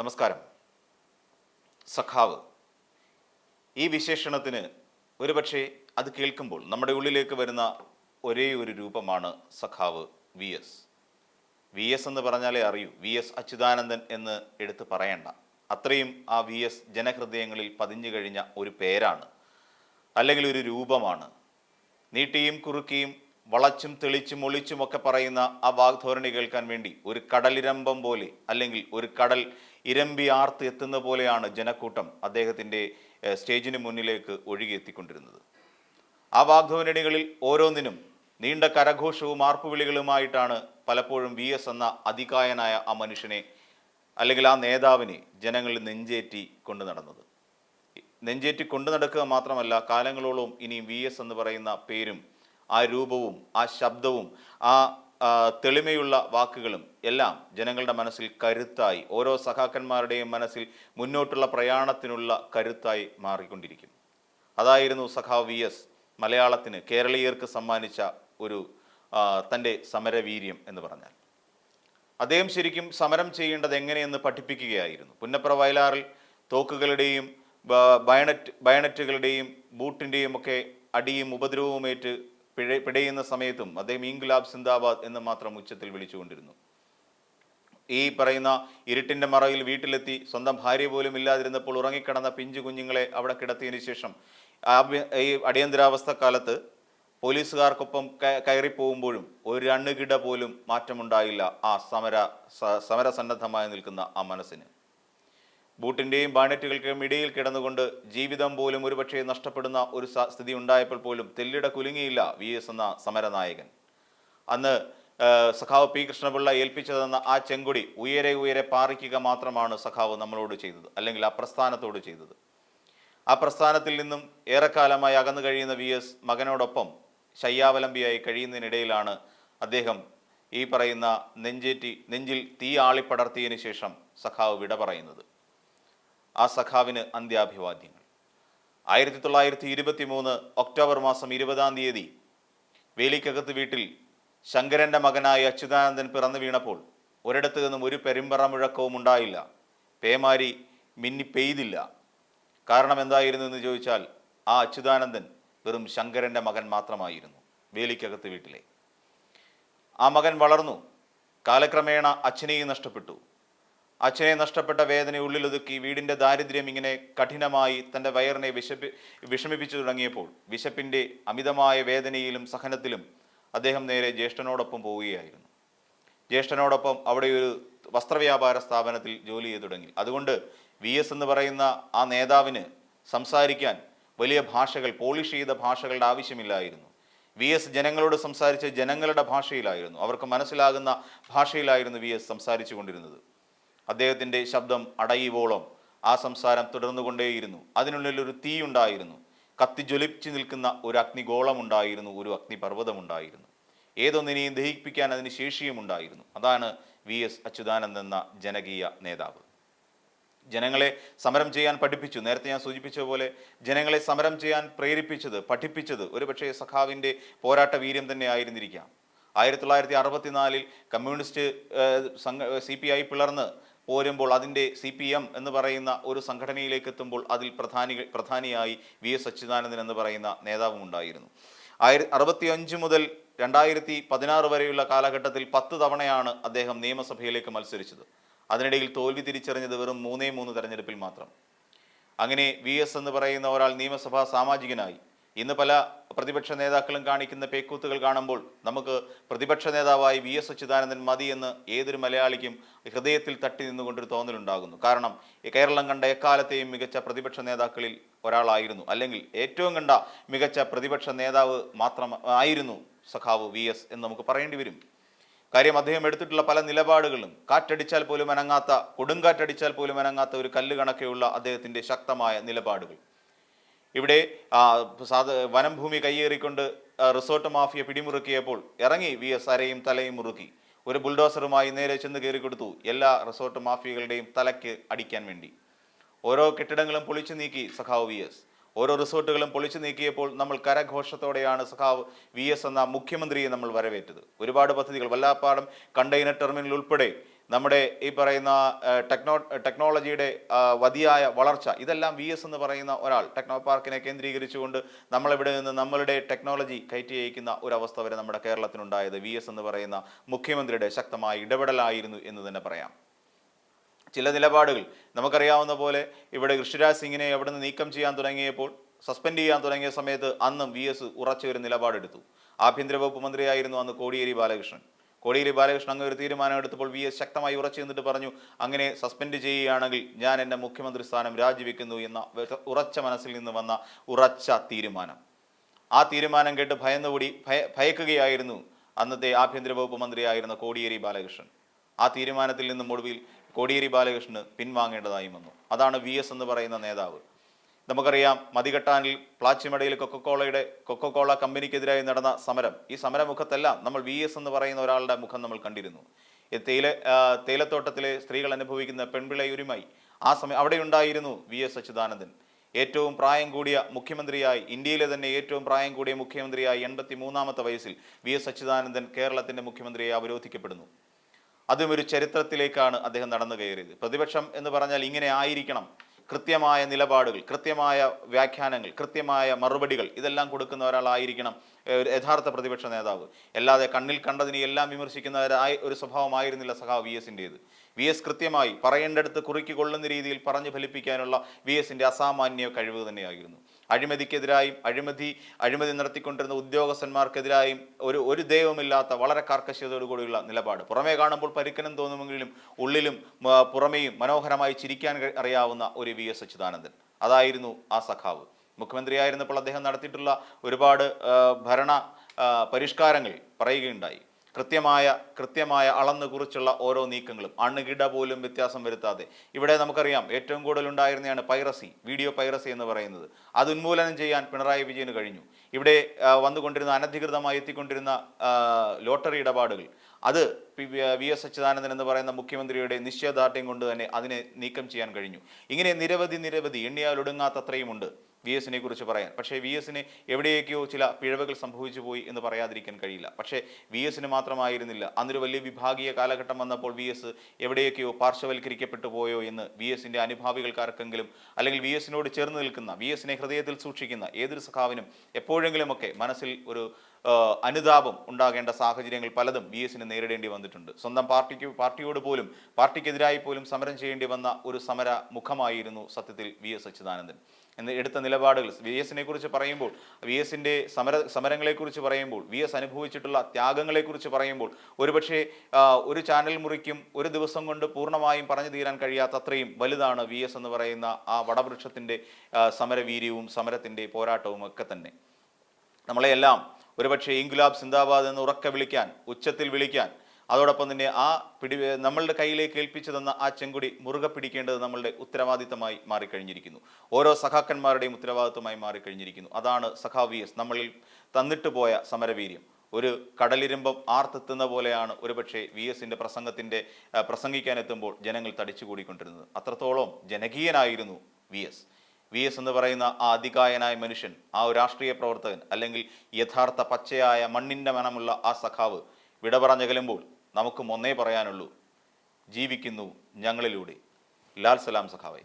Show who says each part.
Speaker 1: നമസ്കാരം. സഖാവ് ഈ വിശേഷണത്തിന് ഒരുപക്ഷെ അത് കേൾക്കുമ്പോൾ നമ്മുടെ ഉള്ളിലേക്ക് വരുന്ന ഒരേ ഒരു രൂപമാണ് സഖാവ് വി എസ്. വി എസ് എന്ന് പറഞ്ഞാലേ അറിയൂ വി എസ് അച്യുതാനന്ദൻ എന്ന് എടുത്ത് പറയണ്ട. അത്രയും ആ വി എസ് ജനഹൃദയങ്ങളിൽ പതിഞ്ഞു കഴിഞ്ഞ ഒരു പേരാണ് അല്ലെങ്കിൽ ഒരു രൂപമാണ്. നീട്ടിയും കുറുക്കിയും വളച്ചും തെളിച്ചും ഒളിച്ചും ഒക്കെ പറയുന്ന ആ വാഗ്ധോരണി കേൾക്കാൻ വേണ്ടി ഒരു കടലിരമ്പം പോലെ അല്ലെങ്കിൽ ഒരു കടൽ ഇരമ്പി ആർത്ത് എത്തുന്ന പോലെയാണ് ജനക്കൂട്ടം അദ്ദേഹത്തിന്റെ സ്റ്റേജിന് മുന്നിലേക്ക് ഒഴുകിയെത്തിക്കൊണ്ടിരുന്നത് ആ വാഗ്ധോരണികളിൽ ഓരോന്നിനും നീണ്ട കരഘോഷവും ആർപ്പുവിളികളുമായിട്ടാണ് പലപ്പോഴും വി എസ് എന്ന അതികായനായ ആ മനുഷ്യനെ അല്ലെങ്കിൽ ആ നേതാവിനെ ജനങ്ങളിൽ നെഞ്ചേറ്റി കൊണ്ടു നടന്നത്. നെഞ്ചേറ്റി കൊണ്ടു നടക്കുക മാത്രമല്ല കാലങ്ങളോളം ഇനിയും വി എസ് എന്ന് പറയുന്ന പേരും ആ രൂപവും ആ ശബ്ദവും ആ തെളിമയുള്ള വാക്കുകളും എല്ലാം ജനങ്ങളുടെ മനസ്സിൽ കരുത്തായി ഓരോ സഖാക്കന്മാരുടെയും മനസ്സിൽ മുന്നോട്ടുള്ള പ്രയാണത്തിനുള്ള കരുത്തായി മാറിക്കൊണ്ടിരിക്കും. അതായിരുന്നു സഖാവ് വി എസ് മലയാളത്തിന് കേരളീയർക്ക് സമ്മാനിച്ച ഒരു തന്റെ സമരവീര്യം എന്ന് പറഞ്ഞാൽ. അദ്ദേഹം ശരിക്കും സമരം ചെയ്യേണ്ടത് എങ്ങനെയെന്ന് പഠിപ്പിക്കുകയായിരുന്നു. പുന്നപ്ര വയലാറിൽ തോക്കുകളുടെയും ബയണറ്റ് ബയണറ്റുകളുടെയും ബൂട്ടിന്റെയും ഒക്കെ അടിയും ഉപദ്രവവുമേറ്റ് പിഴ പിടയുന്ന സമയത്തും അദ്ദേഹം ഇൻഗുലാബ് സിന്ദാബാദ് എന്ന് മാത്രം ഉച്ചത്തിൽ വിളിച്ചുകൊണ്ടിരുന്നു. ഈ പറയുന്ന ഇരുട്ടിന്റെ മറയിൽ വീട്ടിലെത്തി സ്വന്തം ഭാര്യ പോലും ഇല്ലാതിരുന്നപ്പോൾ ഉറങ്ങിക്കിടന്ന പിഞ്ചു കുഞ്ഞുങ്ങളെ അവിടെ കിടത്തിയതിനു ശേഷം ഈ അടിയന്തരാവസ്ഥ കാലത്ത് പോലീസുകാർക്കൊപ്പം കയറിപ്പോകുമ്പോഴും ഒരു അണ്ണുകിട പോലും മാറ്റമുണ്ടായില്ല ആ സമര സമരസന്നദ്ധമായി നിൽക്കുന്ന ആ മനസ്സിന്. ബൂട്ടിന്റെയും ബാനറ്റുകൾക്കും ഇടയിൽ കിടന്നുകൊണ്ട് ജീവിതം പോലും ഒരുപക്ഷെ നഷ്ടപ്പെടുന്ന ഒരു സ്ഥിതി ഉണ്ടായപ്പോൾ പോലും തെല്ലിട കുലുങ്ങിയില്ല വി എസ് എന്ന സമരനായകൻ. അന്ന് സഖാവ് പി കൃഷ്ണപിള്ള ഏൽപ്പിച്ചതെന്ന ആ ചെങ്കൊടി ഉയരെ ഉയരെ പാറിക്കുക മാത്രമാണ് സഖാവ് നമ്മളോട് ചെയ്തത് അല്ലെങ്കിൽ ആ പ്രസ്ഥാനത്തോട് ചെയ്തത്. ആ പ്രസ്ഥാനത്തിൽ നിന്നും ഏറെക്കാലമായി അകന്നു കഴിയുന്ന വി എസ് മകനോടൊപ്പം ശയ്യാവലംബിയായി കഴിയുന്നതിനിടയിലാണ് അദ്ദേഹം ഈ പറയുന്ന നെഞ്ചേറ്റി നെഞ്ചിൽ തീ ആളിപ്പടർത്തിയതിനു ശേഷം സഖാവ് വിട പറയുന്നത്. ആ സഖാവിന് അന്ത്യാഭിവാദ്യങ്ങൾ ആയിരത്തി തൊള്ളായിരത്തി ഇരുപത്തി മൂന്ന് ഒക്ടോബർ മാസം ഇരുപതാം തീയതി വേലിക്കകത്ത് വീട്ടിൽ ശങ്കരന്റെ മകനായ അച്യുതാനന്ദൻ പിറന്നു വീണപ്പോൾ ഒരിടത്ത് നിന്നും ഒരു പെരുമ്പറ മുഴക്കവും ഉണ്ടായില്ല. പേമാരി മിന്നി പെയ്തില്ല. കാരണം എന്തായിരുന്നു എന്ന് ചോദിച്ചാൽ ആ അച്യുതാനന്ദൻ വെറും ശങ്കരന്റെ മകൻ മാത്രമായിരുന്നു വേലിക്കകത്ത് വീട്ടിലെ. ആ മകൻ വളർന്നു. കാലക്രമേണ അച്ഛനെയും നഷ്ടപ്പെട്ടു. അച്ഛനെ നഷ്ടപ്പെട്ട വേദന ഉള്ളിലൊതുക്കി വീടിന്റെ ദാരിദ്ര്യം ഇങ്ങനെ കഠിനമായി തന്റെ വയറിനെ വിശപ്പി വിഷമിപ്പിച്ചു തുടങ്ങിയപ്പോൾ വിശപ്പിന്റെ അമിതമായ വേദനയിലും സഹനത്തിലും അദ്ദേഹം നേരെ ജ്യേഷ്ഠനോടൊപ്പം പോവുകയായിരുന്നു. ജ്യേഷ്ഠനോടൊപ്പം അവിടെ ഒരു വസ്ത്രവ്യാപാര സ്ഥാപനത്തിൽ ജോലി ചെയ്തു തുടങ്ങി. അതുകൊണ്ട് വി എസ് എന്ന് പറയുന്ന ആ നേതാവിന് സംസാരിക്കാൻ വലിയ ഭാഷകൾ പോളിഷ് ചെയ്ത ഭാഷകളുടെ ആവശ്യമില്ലായിരുന്നു. വി എസ് ജനങ്ങളോട് സംസാരിച്ച് ജനങ്ങളുടെ ഭാഷയിലായിരുന്നു. അവർക്ക് മനസ്സിലാകുന്ന ഭാഷയിലായിരുന്നു വി എസ് സംസാരിച്ചു കൊണ്ടിരുന്നത്. അദ്ദേഹത്തിന്റെ ശബ്ദം അടയുവോളം ആ സംസാരം തുടർന്നുകൊണ്ടേയിരുന്നു. അതിനുള്ളിൽ ഒരു തീ ഉണ്ടായിരുന്നു കത്തി ജ്വലിച്ചു നിൽക്കുന്ന ഒരു അഗ്നിഗോളം ഉണ്ടായിരുന്നു ഒരു അഗ്നിപർവതം ഉണ്ടായിരുന്നു. ഏതൊന്നിനെയും ദഹിപ്പിക്കാൻ അതിന് ശേഷിയും ഉണ്ടായിരുന്നു. അതാണ് വി എസ് അച്യുതാനന്ദ് എന്ന ജനകീയ നേതാവ്. ജനങ്ങളെ സമരം ചെയ്യാൻ പഠിപ്പിച്ചു. നേരത്തെ ഞാൻ സൂചിപ്പിച്ച പോലെ ജനങ്ങളെ സമരം ചെയ്യാൻ പ്രേരിപ്പിച്ചത് പഠിപ്പിച്ചത് ഒരുപക്ഷെ സഖാവിന്റെ പോരാട്ട വീര്യം തന്നെ ആയിരുന്നിരിക്കാം. ആയിരത്തി തൊള്ളായിരത്തി അറുപത്തിനാലിൽ കമ്മ്യൂണിസ്റ്റ് സംഘ സി പി ഐ പിളർന്ന് പോരുമ്പോൾ അതിന്റെ സി പി എം എന്ന് പറയുന്ന ഒരു സംഘടനയിലേക്ക് എത്തുമ്പോൾ അതിൽ പ്രധാനി പ്രധാനിയായി വി എസ് അച്യുതാനന്ദൻ എന്ന് പറയുന്ന നേതാവും ഉണ്ടായിരുന്നു. ആയിര അറുപത്തി അഞ്ച് മുതൽ രണ്ടായിരത്തി പതിനാറ് വരെയുള്ള കാലഘട്ടത്തിൽ പത്ത് തവണയാണ് അദ്ദേഹം നിയമസഭയിലേക്ക് മത്സരിച്ചത്. അതിനിടയിൽ തോൽവി തിരിച്ചറിഞ്ഞത് വെറും മൂന്നേ മൂന്ന് തെരഞ്ഞെടുപ്പിൽ മാത്രം. അങ്ങനെ വി എസ് എന്ന് പറയുന്ന ഒരാൾ നിയമസഭാ സാമാജികനായി. ഇന്ന് പല പ്രതിപക്ഷ നേതാക്കളും കാണിക്കുന്ന പേക്കൂത്തുകൾ കാണുമ്പോൾ നമുക്ക് പ്രതിപക്ഷ നേതാവായി വി എസ് അച്യുതാനന്ദൻ മതി എന്ന് ഏതൊരു മലയാളിക്കും ഹൃദയത്തിൽ തട്ടി നിന്നുകൊണ്ടൊരു തോന്നലുണ്ടാകുന്നു. കാരണം കേരളം കണ്ട എക്കാലത്തെയും മികച്ച പ്രതിപക്ഷ നേതാക്കളിൽ ഒരാളായിരുന്നു. അല്ലെങ്കിൽ ഏറ്റവും കണ്ട മികച്ച പ്രതിപക്ഷ നേതാവ് മാത്രം ആയിരുന്നു സഖാവ് വി എസ് എന്ന് നമുക്ക് പറയേണ്ടി വരും. കാര്യം അദ്ദേഹം എടുത്തിട്ടുള്ള പല നിലപാടുകളും കാറ്റടിച്ചാൽ പോലും അനങ്ങാത്ത കൊടുങ്കാറ്റടിച്ചാൽ പോലും അനങ്ങാത്ത ഒരു കല്ല് കണക്കെയുള്ള അദ്ദേഹത്തിന്റെ ശക്തമായ നിലപാടുകൾ. ഇവിടെ വനംഭൂമി കൈയേറിക്കൊണ്ട് റിസോർട്ട് മാഫിയ പിടിമുറുക്കിയപ്പോൾ ഇറങ്ങി വി എസ് അരയും തലയും മുറുക്കി. ഒരു ബുൾഡോസറുമായി നേരെ ചെന്ന് കയറി കൊടുത്തു എല്ലാ റിസോർട്ട് മാഫിയകളുടെയും തലയ്ക്ക് അടിക്കാൻ വേണ്ടി. ഓരോ കെട്ടിടങ്ങളും പൊളിച്ചു നീക്കി സഖാവ് വി എസ്. ഓരോ റിസോർട്ടുകളും പൊളിച്ചു നീക്കിയപ്പോൾ നമ്മൾ കരഘോഷത്തോടെയാണ് സഖാവ് വി എസ് എന്ന മുഖ്യമന്ത്രിയെ നമ്മൾ വരവേറ്റത്. ഒരുപാട് പദ്ധതികൾ വല്ലാപ്പാടം കണ്ടെയ്നർ ടെർമിനൽ ഉൾപ്പെടെ നമ്മുടെ ഈ പറയുന്ന ടെക്നോ ടെക്നോളജിയുടെ വതിയായ വളർച്ച ഇതെല്ലാം വി എസ് എന്ന് പറയുന്ന ഒരാൾ ടെക്നോ പാർക്കിനെ കേന്ദ്രീകരിച്ചുകൊണ്ട് നമ്മളിവിടെ നിന്ന് നമ്മളുടെ ടെക്നോളജി കയറ്റി അയക്കുന്ന ഒരവസ്ഥ വരെ നമ്മുടെ കേരളത്തിനുണ്ടായത് വി എസ് എന്ന് പറയുന്ന മുഖ്യമന്ത്രിയുടെ ശക്തമായ ഇടപെടലായിരുന്നു എന്ന് തന്നെ പറയാം. ചില നിലപാടുകൾ നമുക്കറിയാവുന്ന പോലെ ഇവിടെ ഋഷിരാജ് സിംഗിനെ എവിടെ നിന്ന് നീക്കം ചെയ്യാൻ തുടങ്ങിയപ്പോൾ സസ്പെൻഡ് ചെയ്യാൻ തുടങ്ങിയ സമയത്ത് അന്നും വി എസ് ഉറച്ച ഒരു നിലപാടെടുത്തു. ആഭ്യന്തര വകുപ്പ് മന്ത്രിയായിരുന്നു അന്ന് കോടിയേരി ബാലകൃഷ്ണൻ. കോടിയേരി ബാലകൃഷ്ണൻ അങ്ങനെ ഒരു തീരുമാനം എടുത്തപ്പോൾ വി എസ് ശക്തമായി ഉറച്ചു നിന്നിട്ട് പറഞ്ഞു അങ്ങനെ സസ്പെൻഡ് ചെയ്യുകയാണെങ്കിൽ ഞാൻ എന്റെ മുഖ്യമന്ത്രി സ്ഥാനം രാജിവെക്കുന്നു എന്ന ഉറച്ച മനസ്സിൽ നിന്ന് വന്ന ഉറച്ച തീരുമാനം. ആ തീരുമാനം കേട്ട് ഭയന്നുകൂടി ഭയ ഭയക്കുകയായിരുന്നു അന്നത്തെ ആഭ്യന്തര വകുപ്പ് മന്ത്രിയായിരുന്ന കോടിയേരി ബാലകൃഷ്ണൻ. ആ തീരുമാനത്തിൽ നിന്നും ഒടുവിൽ കോടിയേരി ബാലകൃഷ്ണന് പിൻവാങ്ങേണ്ടതായി വന്നു. അതാണ് വി എസ് എന്ന് പറയുന്ന നേതാവ്. നമുക്കറിയാം മതികെട്ടാനിൽ പ്ലാച്ചിമടയിൽ കൊക്കക്കോളയുടെ കൊക്കക്കോള കമ്പനിക്കെതിരായി നടന്ന സമരം. ഈ സമരമുഖത്തെല്ലാം നമ്മൾ വി എസ് എന്ന് പറയുന്ന ഒരാളുടെ മുഖം നമ്മൾ കണ്ടിരുന്നു. തേയില തേയിലത്തോട്ടത്തിലെ സ്ത്രീകൾ അനുഭവിക്കുന്ന പെൺപിള്ളയുരുമായി ആ സമയം അവിടെ ഉണ്ടായിരുന്നു വി എസ് അച്യുതാനന്ദൻ. ഏറ്റവും പ്രായം കൂടിയ മുഖ്യമന്ത്രിയായി ഇന്ത്യയിലെ തന്നെ ഏറ്റവും പ്രായം കൂടിയ മുഖ്യമന്ത്രിയായി എൺപത്തി മൂന്നാമത്തെ വയസ്സിൽ വി എസ് അച്യുതാനന്ദൻ കേരളത്തിന്റെ മുഖ്യമന്ത്രിയെ അവരോധിക്കപ്പെടുന്നു. അതും ഒരു ചരിത്രത്തിലേക്കാണ് അദ്ദേഹം നടന്നു കയറിയത്. പ്രതിപക്ഷം എന്ന് പറഞ്ഞാൽ ഇങ്ങനെ ആയിരിക്കണം. കൃത്യമായ നിലപാടുകൾ കൃത്യമായ വ്യാഖ്യാനങ്ങൾ കൃത്യമായ മറുപടികൾ ഇതെല്ലാം കൊടുക്കുന്ന ഒരാളായിരിക്കണം ഒരു യഥാർത്ഥ പ്രതിപക്ഷ നേതാവ്. അല്ലാതെ കണ്ണിൽ കണ്ടതിനെ എല്ലാം വിമർശിക്കുന്ന ഒരു സ്വഭാവമായിരുന്നില്ല സഖാവ് വി എസിന്റേത്. വി എസ് കൃത്യമായി പറയേണ്ടടുത്ത് കുറുക്കി കൊള്ളുന്ന രീതിയിൽ പറഞ്ഞു ഫലിപ്പിക്കാനുള്ള വി എസിന്റെ അസാമാന്യ കഴിവ് തന്നെയായിരുന്നു. അഴിമതിക്കെതിരായും അഴിമതി അഴിമതി നടത്തിക്കൊണ്ടിരുന്ന ഉദ്യോഗസ്ഥന്മാർക്കെതിരായും ഒരു ഒരു ദൈവമില്ലാത്ത വളരെ കാർക്കശ്യതയോടുകൂടിയുള്ള നിലപാട്. പുറമേ കാണുമ്പോൾ പരിക്കനം തോന്നുമെങ്കിലും ഉള്ളിലും പുറമേയും മനോഹരമായി ചിരിക്കാൻ അറിയാവുന്ന ഒരു വി എസ് അച്യുതാനന്ദൻ. അതായിരുന്നു ആ സഖാവ്. മുഖ്യമന്ത്രിയായിരുന്നപ്പോൾ അദ്ദേഹം നടത്തിയിട്ടുള്ള ഒരുപാട് ഭരണ പരിഷ്കാരങ്ങൾ പറയുകയുണ്ടായി. കൃത്യമായ കൃത്യമായ അളന്ന് കുറിച്ചുള്ള ഓരോ നീക്കങ്ങളും. അണ്ണുകിട പോലും വ്യത്യാസം വരുത്താതെ. ഇവിടെ നമുക്കറിയാം ഏറ്റവും കൂടുതൽ ഉണ്ടായിരുന്നതാണ് പൈറസി വീഡിയോ പൈറസി എന്ന് പറയുന്നത്. അത് ഉന്മൂലനം ചെയ്യാൻ പിണറായി വിജയന് കഴിഞ്ഞു. ഇവിടെ വന്നുകൊണ്ടിരുന്ന അനധികൃതമായി എത്തിക്കൊണ്ടിരുന്ന ലോട്ടറി ഇടപാടുകൾ. അത് വി എസ് അച്യുതാനന്ദൻ എന്ന് പറയുന്ന മുഖ്യമന്ത്രിയുടെ നിശ്ചയദാർഢ്യം കൊണ്ട് തന്നെ അതിനെ നീക്കം ചെയ്യാൻ കഴിഞ്ഞു. ഇങ്ങനെ നിരവധി നിരവധി എണ്ണിയാൽ ഒടുങ്ങാത്തത്രയുമുണ്ട് വി എസിനെ കുറിച്ച് പറയാൻ. പക്ഷേ വി എസിന് എവിടെയൊക്കെയോ ചില പിഴവുകൾ സംഭവിച്ചു പോയി എന്ന് പറയാതിരിക്കാൻ കഴിയില്ല. പക്ഷേ വി എസിന് മാത്രമായിരുന്നില്ല. അന്നൊരു വലിയ വിഭാഗീയ കാലഘട്ടം വന്നപ്പോൾ വി എസ് എവിടെയൊക്കെയോ പാർശ്വവൽക്കരിക്കപ്പെട്ടു പോയോ എന്ന് വി എസിന്റെ അനുഭാവികൾക്കാർക്കെങ്കിലും അല്ലെങ്കിൽ വി എസിനോട് ചേർന്ന് നിൽക്കുന്ന വി എസിനെ ഹൃദയത്തിൽ സൂക്ഷിക്കുന്ന ഏതൊരു സഖാവിനും എപ്പോഴെങ്കിലുമൊക്കെ മനസ്സിൽ ഒരു അനുതാപം ഉണ്ടാകേണ്ട സാഹചര്യങ്ങൾ പലതും വി എസിന് നേരിടേണ്ടി വന്നിട്ടുണ്ട്. സ്വന്തം പാർട്ടിക്ക് പാർട്ടിയോട് പോലും പാർട്ടിക്കെതിരായി പോലും സമരം ചെയ്യേണ്ടി വന്ന ഒരു സമര മുഖമായിരുന്നു സത്യത്തിൽ വി എസ് അച്യുതാനന്ദൻ. എന്ന് എടുത്ത നിലപാടുകൾ വി എസിനെ കുറിച്ച് പറയുമ്പോൾ വി എസിന്റെ സമര സമരങ്ങളെക്കുറിച്ച് പറയുമ്പോൾ വി എസ് അനുഭവിച്ചിട്ടുള്ള ത്യാഗങ്ങളെക്കുറിച്ച് പറയുമ്പോൾ ഒരുപക്ഷെ ഒരു ചാനൽ മുറിക്കും ഒരു ദിവസം കൊണ്ട് പൂർണമായും പറഞ്ഞു തീരാൻ കഴിയാത്തത്രയും വലുതാണ് വി എസ് എന്ന് പറയുന്ന ആ വടവൃക്ഷത്തിന്റെ സമരവീര്യവും സമരത്തിന്റെ പോരാട്ടവും ഒക്കെ തന്നെ. നമ്മളെയെല്ലാം ഒരുപക്ഷെ ഇൻഗുലാബ് സിന്ദാബാദ് എന്ന് ഉറക്കെ വിളിക്കാൻ ഉച്ചത്തിൽ വിളിക്കാൻ അതോടൊപ്പം തന്നെ ആ പിടി നമ്മളുടെ കയ്യിലേക്ക് ഏൽപ്പിച്ചു തന്ന ആ ചെങ്കുടി മുറുകെ പിടിക്കേണ്ടത് നമ്മളുടെ ഉത്തരവാദിത്തമായി മാറിക്കഴിഞ്ഞിരിക്കുന്നു. ഓരോ സഖാക്കന്മാരുടെയും ഉത്തരവാദിത്തമായി മാറിക്കഴിഞ്ഞിരിക്കുന്നു. അതാണ് സഖാ വി എസ് നമ്മളിൽ തന്നിട്ട് പോയ സമരവീര്യം. ഒരു കടലിരുമ്പം ആർത്തെത്തുന്ന പോലെയാണ് ഒരുപക്ഷെ വി എസിന്റെ പ്രസംഗത്തിന്റെ പ്രസംഗിക്കാനെത്തുമ്പോൾ ജനങ്ങൾ തടിച്ചുകൂടിക്കൊണ്ടിരുന്നത്. അത്രത്തോളം ജനകീയനായിരുന്നു വി എസ്. വി എസ് എന്ന് പറയുന്ന ആ അതികായനായ മനുഷ്യൻ ആ ഒരു രാഷ്ട്രീയ പ്രവർത്തകൻ അല്ലെങ്കിൽ യഥാർത്ഥ പച്ചയായ മണ്ണിന്റെ മനമുള്ള ആ സഖാവ് വിട പറഞ്ഞകലുമ്പോൾ നമുക്കും ഒന്നേ പറയാനുള്ളൂ ജീവിക്കുന്നു ഞങ്ങളിലൂടെ. ലാൽ സലാം സഖാവേ.